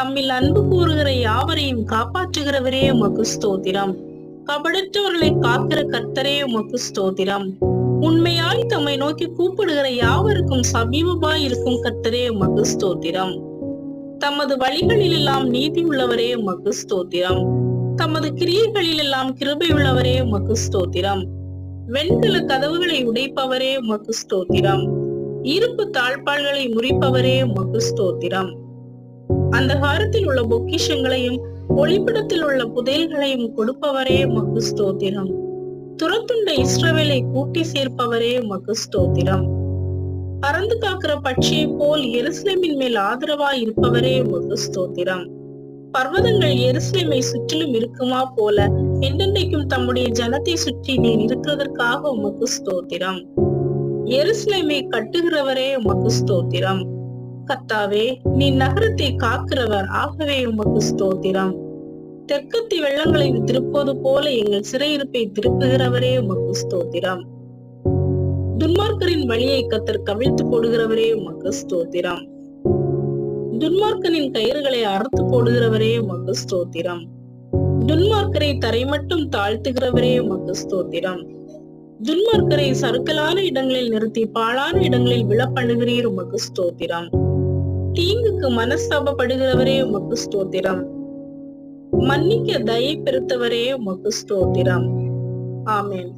தம்மில் அன்பு கூறுகிற யாவரையும் காப்பாற்றுகிறவரே உமக்கு ஸ்தோத்திரம். கபடற்றவர்களை காக்கிற கர்த்தரே உமக்கு ஸ்தோத்திரம். உண்மையாய் தம்மை நோக்கி கூப்பிடுகிற யாவருக்கும் சமீபமாய் இருக்கும் கர்த்தரே உமக்கு ஸ்தோத்திரம். தமது வழிகளில் எல்லாம் நீதி உள்ளவரே உமக்கு ஸ்தோத்திரம். தமது கிரியைகளில் எல்லாம் கிருபை உள்ளவரே உமக்கு ஸ்தோத்திரம். வெண்கல கதவுகளை உடைப்பவரே உமக்கு ஸ்தோத்திரம். இருப்பு தாழ்பாள்களை முறிப்பவரே உமக்கு ஸ்தோத்திரம். அந்த காலத்தில் உள்ள பொக்கிஷங்களையும் ஒளிப்படத்தில் உள்ள புதையல்களையும் கொடுப்பவரே உமக்கு ஸ்தோத்திரம். துரத்துண்ட இஸ்ரவேலை கூட்டி சேர்ப்பவரே உமக்கு ஸ்தோத்திரம். பறந்து காக்கிற பட்சியை போல் எருசலேமின் மேல் ஆதரவா இருப்பவரே உமக்கு ஸ்தோத்திரம். பர்வதங்கள் எருசலேமை சுற்றிலும் இருக்குமா போல என்றென்றைக்கும் தம்முடைய ஜனத்தை சுற்றி நீர் இருக்கிறதற்காக உமக்கு ஸ்தோத்திரம். எருசலேமை கட்டுகிறவரே உமக்கு ஸ்தோத்திரம். கத்தாவே நீ நகரத்தை காக்கிறவர் ஆகவே உமக்கு ஸ்தோத்திரம். தெற்கத்தி வெள்ளங்களை திருப்பது போல எங்கள் சிறையிருப்பை திருப்புகிறவரே உமக்கு ஸ்தோத்திரம். துன்மார்க்கரின் வழியை கத்தர் கவிழ்த்து போடுகிறவரே உமக்கு ஸ்தோத்திரம். துன்மார்க்கனின் கயிறுகளை அறுத்து போடுகிறவரே உமக்கு ஸ்தோத்திரம். துன்மார்க்கரை தரை மட்டும் தாழ்த்துகிறவரே உமக்கு ஸ்தோத்திரம். துன்மார்க்கரை சறுக்கலான இடங்களில் நிறுத்தி பாழான இடங்களில் விழ பண்ணுகிறீர் உமக்கு ஸ்தோத்திரம். தீங்குக்கு மனஸ்தாபப்படுகிறவரே உமக்கு ஸ்தோத்திரம். மன்னிக்க தயை பெருத்தவரே உமக்கு ஸ்தோத்திரம். ஆமேன்.